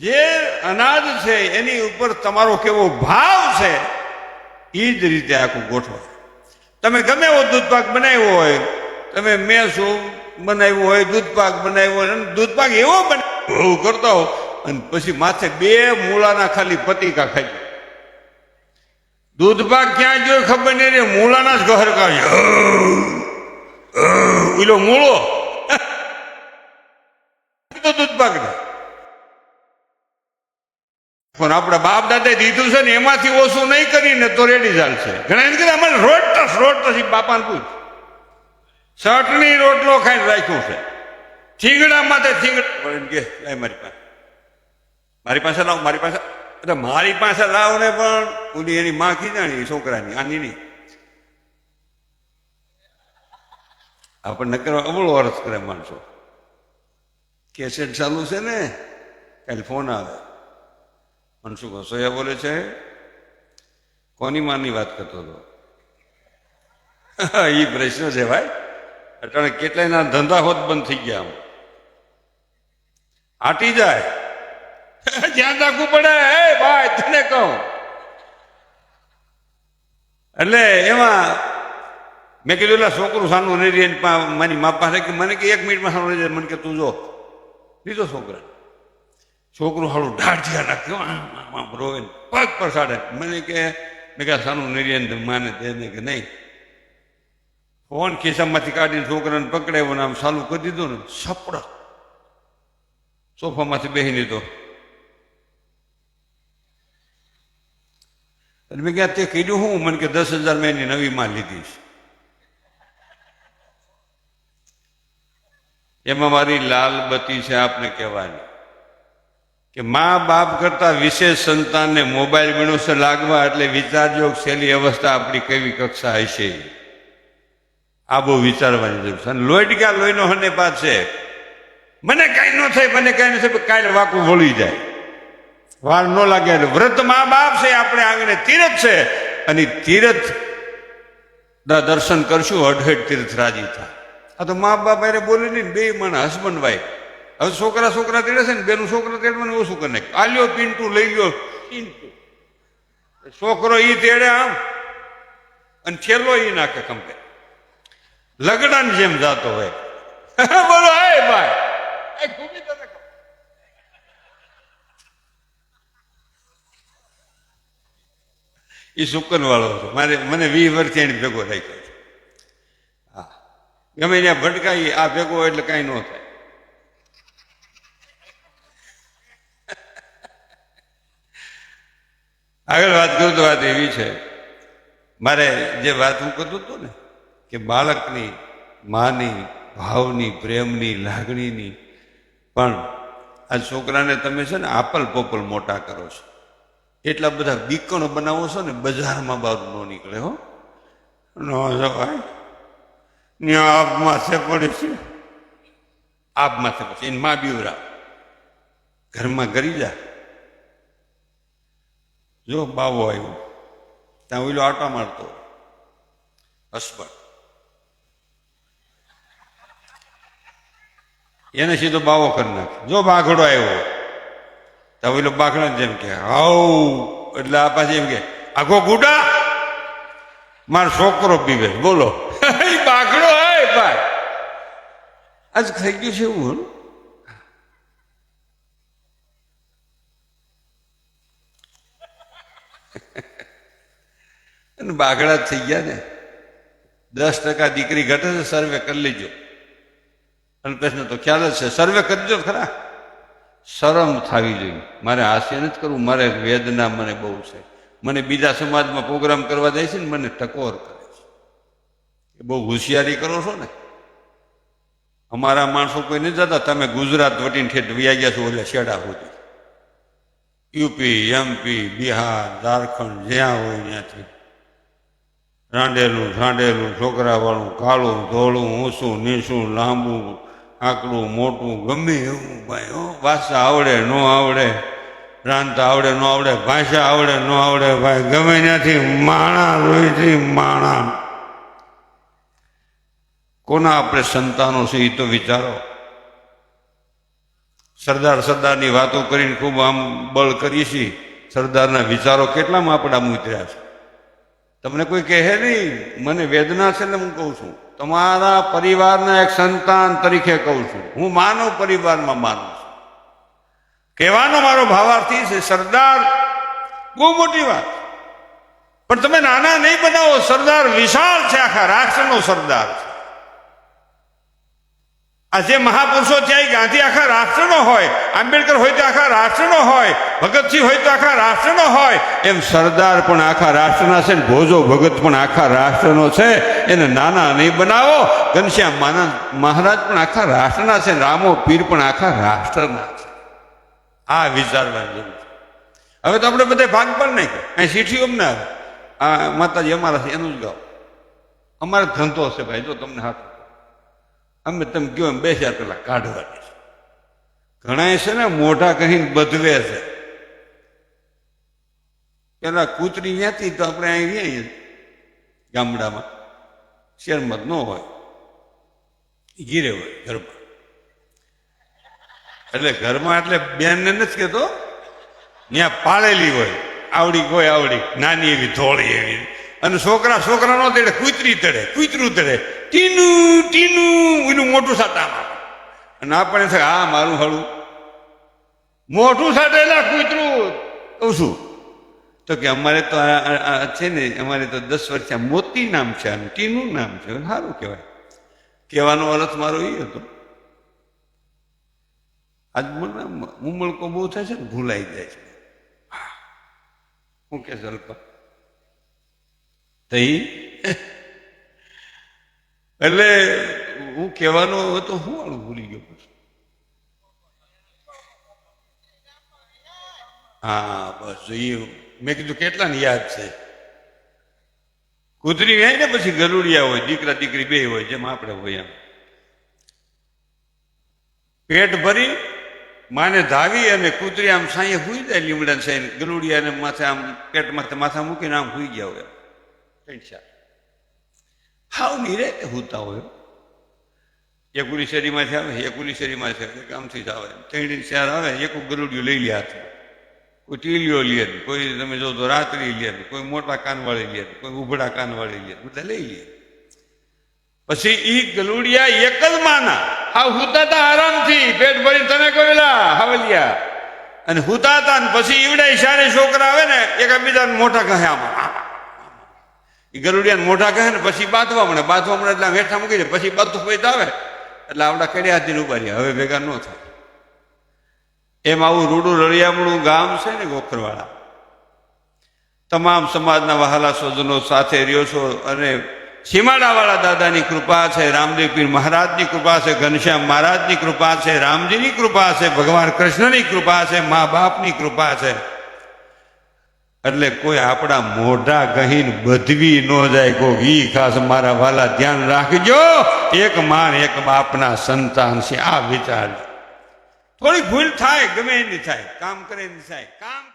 જે અનાજ છે એની ઉપર તમારો કેવો ભાવ છે એ જ રીતે આખું ગોઠવો. તમે ગમે એવો દૂધપાક બનાવ્યો હોય, તમે મેસું બનાવ્યું હોય, દૂધપાક બનાવ્યો હોય, અને દૂધપાક એવો બનાવ કરતા હો અને પછી માથે બે મૂળાના ખાલી પતિકા ખાઈ દૂધપાક ક્યાં ગયો ખબર નહીં રે મૂળાના જ ઘર કાઢ્યો મૂળો. દૂધપાક ને પણ આપણા બાપ દાદા દીધું છે ને એમાંથી ઓછું નહીં કરીને તો રેડી ચાલશે. ઘણા એમ કીધું અમારે રોટસ રોટસ. બાપાને પૂછ. ચટણી રોટલો ખાઈને રાખ્યું છે. થીંગડા માટે થીંગડા. કે મારી પાસે. મારી પાસે લાવ, મારી પાસે. એટલે મારી પાસે લાવ ને પણ ઓલી એની માં કીધાણી છોકરાની આની નહીં આપણને કરવા અવળો અર્થ કરે માણસો. કેસેટ ચાલુ છે ને, કાલે ફોન આવે. મનસુખ વસોયા બોલે છે, કોની માની વાત કરતો હતો? એ પ્રશ્ન છે ભાઈ. અટાણે કેટલાયના ધંધા હોત બંધ થઈ ગયા આમ. આટી જાય. જ્યાં રાખવું પડે હે ભાઈ, તને કહું. એટલે એમાં મેં કીધું, એટલે છોકરું સાનું નહીં રહે મારી મા પાસે કે મને કે એક મિનિટમાં સાનું રહી જાય, મને કે તું જો. લીધો છોકરા છોકરું હાલું ઢાઢિયા નાખ્યો. આમ આમ રોવે પગ પર સાડે મને કે, મેં કહે સાનું નિર્યન માને તેને કે નહીં. ફોન ખિસ્સામાંથી કાઢીને છોકરાને પકડાવ્યો ને આમ ચાલુ કરી દીધું ને, સપડ. સોફામાંથી બેસી લીધો. એટલે મેં ક્યાં તે કીધું હું? મને કે, દસ હજાર મેં એની નવી માં લીધી એમાં મારી લાલ બત્તી છે, આપને કહેવાની. કે મા બાપ કરતા વિશેષ સંતાનને મોબાઈલ વિણુસે લાગવા એટલે વિચારજો છેલ્લી અવસ્થા આપણી કેવી કક્ષા હશે આ બહુ વિચારવાની જરૂર છે. અને લોહી ક્યાં લોહીનો હને છે. મને કાંઈ ન થાય, મને કાંઈ ન થાય કાંઈ વાકું વળી જાય. વાર ન લાગે એટલે વ્રત મા બાપ છે, આપણે આંગણે તીરથ છે. અને તીરથ દર્શન કરશું અઢેડ તીર્થ રાજી થાય આ તો મા બાપ અરે બોલી નહીં બે મને હસબન્ડ વાઈફ. હવે છોકરા છોકરા તેડે છે ને બેનું છોકરા તેડવાનું ઓછું કરી નાખ્યું આ લ્યો પિન્ટુ લઈ લ્યો પિન્ટુ. છોકરો ઈ તેડે આમ અને છેલ્લો ઈ નાખે કંપે લગડાની જેમ જાતો હોય. બોલો હે ભાઈ. એ સુકન વાળો હતો. મારે મને વીસ વર્ષથી એને ભેગો રાખ્યો હા. ગમે ત્યાં ભટકાઈ આ ભેગો એટલે કાંઈ ન થાય. આગળ વાત કરું તો વાત એવી છે. મારે જે વાત હું કરતો હતો ને, કે બાળકની માની, ભાવની, પ્રેમની, લાગણીની, પણ આ છોકરાને તમે છે ને આપલ પોપલ મોટા કરો છો. એટલા બધા બીકણો બનાવો છો ને, બજારમાં બહાર ન નીકળે હો. ન જવાય. ત્યાં આપ માથે પડે છે. આપ માથે પછી એની મા બીવરા. ઘરમાં ગરી જા બાવો આવ્યો. ત્યાં ઓઈલો આટા મારતો. હસબન્ડ એને સીધો બાવો કરી નાખ. જો બાઘડો આવ્યો. તો ઓઈલો બાઘડા જેમ કે, હાઉ. એટલે આ પાછી એમ કે આખો ગુડા. મારો છોકરો પીવે. બોલો. બાઘડો હે, ભાઈ. આજ થઈ ગયું છે એવું અને બાઘડા જ થઈ ગયા ને. દસ ટકા દીકરી ઘટે છે સર્વે કરી લેજો. અને પ્રશ્ન તો ખ્યાલ જ છે સર્વે કરજો ખરા. શરમ થવી જોઈએ. મારે હાસ્ય નથી કરવું, મારે વેદના મને બહુ છે. મને બીજા સમાજમાં પ્રોગ્રામ કરવા જાય છે ને, મને ટકોર કરે છે. એ બહુ હોશિયારી કરો છો ને. અમારા માણસો કોઈ નથી જતા, તમે ગુજરાત વટીને ઠેઠ વ્યા ગયા છો એટલે શેડા સુધી. યુપી, એમપી, બિહાર, ઝારખંડ, જ્યાં હોય ત્યાંથી. રાંડેલું સાંડેલું છોકરાવાળું, કાળું, ધોળું, ઊંચું નીસું લાંબુ, આકડું, મોટું, ગમે એવું ભાઈ, હો ભાષા આવડે, ન આવડે, રાંધતા આવડે, ન આવડે, ભાષા આવડે, ન આવડે, ભાઈ, ગમે ત્યાંથી માણા રોઈથી માણા. કોના આપણે સંતાનો છે એ તો વિચારો. સરદાર સરદારની વાતો કરીને ખૂબ આમ બળ કરીએ છીએ. સરદારના વિચારો કેટલામાં આપણા ઉતર્યા છે? તમને કોઈ કહે નહીં, મને વેદના છે ને હું કહું છું. તમારા પરિવારના એક સંતાન તરીકે કહું છું. હું માનવ પરિવારમાં માનું છું. કહેવાનો મારો ભાવાર્થી છે, સરદાર, બહુ મોટી વાત. પણ તમે નાના નહીં બનાવો, સરદાર વિશાળ છે, આખા રાષ્ટ્રનો સરદાર છે. આ જે મહાપુરુષો છે ગાંધી આખા રાષ્ટ્રનો હોય, આંબેડકર હોય તો આખા રાષ્ટ્રનો હોય, ભગતસિંહ હોય તો આખા રાષ્ટ્રનો હોય. એમ સરદાર પણ આખા રાષ્ટ્રના છે ને ભોજો ભગત પણ આખા રાષ્ટ્રનો છે. એને નાના નહીં બનાવો. ઘનશ્યામ માના, મહારાજ પણ આખા રાષ્ટ્રના છે રામો પીર પણ આખા રાષ્ટ્રના છે. આ વિચારવા જેવું હવે તો આપણે બધે ભાગ પણ નહીં અહીં સીઠીઓ ના આ માતાજી અમારા છે, એનું જ ગાઓ અમારે ધંધો છે ભાઈ, જો તમને હાથ અમે તમે કહો એમ બે ચાર કલાક કાઢવાની. ઘણા છે ને મોઢા કહીને બધવે છે. પેલા કૂતરી વ્યાતી તો આપણે અહીં વ્યાઈએ ગામડામાં. શેરમત ન હોય. ગીરે હોય ઘરમાં. એટલે ઘરમાં એટલે બેનને નથી કહેતો. ત્યાં પાળેલી હોય. આવડી કોઈ આવડી. નાની એવી ધોળી એવી. અને છોકરા છોકરા નો તેડે કુતરી તળે કુતરું તળે ટીનું ટીનું, એનું મોટું સાટામાં. અને આપણે છે હા, મારું હળું. મોટું સાટેલા કૂતરું. કહું છું તો કે અમારે તો આ- આ આ છે ને, અમારે તો દસ વર્ષે મોતી નામ છે અને ટીનું નામ છે. સારું કહેવાય. કહેવાનો અર્થ મારો એ હતો. આજ મને ઉમળકો બહુ થાય છે ને, ભૂલાઈ જાય છે. હું. કે અલ્પા. તઈ? એટલે હું કહેવાનો હતો હું આળું ભૂલી ગયો હા, બસ જોઈએ મેં કીધું કેટલાને યાદ છે? કૂતરી હોય ને પછી ગરુડિયા હોય, દીકરા દીકરી બે હોય, જેમ આપણે હોય એમ. પેટ ભરી, માને ધાવી અને કૂતરી આમ સાંયે હુઈ જાય લીમડા સાંઈ ગલુડિયાને માથે આમ પેટ માથે માથા મૂકીને આમ હુઈ ગયા હોય ત્રણ હાવ નિરેતે હોતા હોય એકુલી શેરીમાંથી આવે એકુલી શેરીમાંથી આવે કામથી જ આવે ત્રણ ચાર આવે એક ગરુડિયું લઈ લે હાથમાં કોઈ ટીલીઓ લે કોઈ તમે જો તો રાત્રિ લે કોઈ મોટા કાનવાળી લે કોઈ ઉભડા કાનવાળી લે બધા લઈ લે. પછી એ ગલુડિયા એક જ માના. હા હુતાતા આરામથી પેટ ભરી તમે કહેલા હવલિયા. અને હુતાતા ને પછી ઈવડે સારી છોકરા આવે ને એક બીજાને મોટા કહે આમાં. એ મોઢા કહે ને પછી બાંધવા મળે. બાંધવા મળે એટલે વેઠા મૂકી દે. પછી બધું પૈસા આવે. એટલે આપણા કડિયા હાથીને ઊભા રહ્યા. હવે ભેગા ન થાય. એમ આવું રૂડું રળિયામણું ગામ છે ને ગોખરવાળા. તમામ સમાજના વહાલા સ્વજનો સાથે રહ્યો છો અને સીમાડાવાળા દાદાની કૃપા છે, રામદેવ પીર મહારાજની કૃપા છે, ઘનશ્યામ મહારાજની કૃપા છે, રામજીની કૃપા છે, ભગવાન કૃષ્ણની કૃપા છે, મા બાપની કૃપા છે. એટલે કોઈ આપણા મોઢા કહીને બધવી ન જાય કો ઈ ખાસ મારા વાલા ધ્યાન રાખજો. એક માણ એક બાપના સંતાન છે. આ વિચાર. થોડી ભૂલ થાય, ગમે એની થાય. કામ કરે થાય. કામ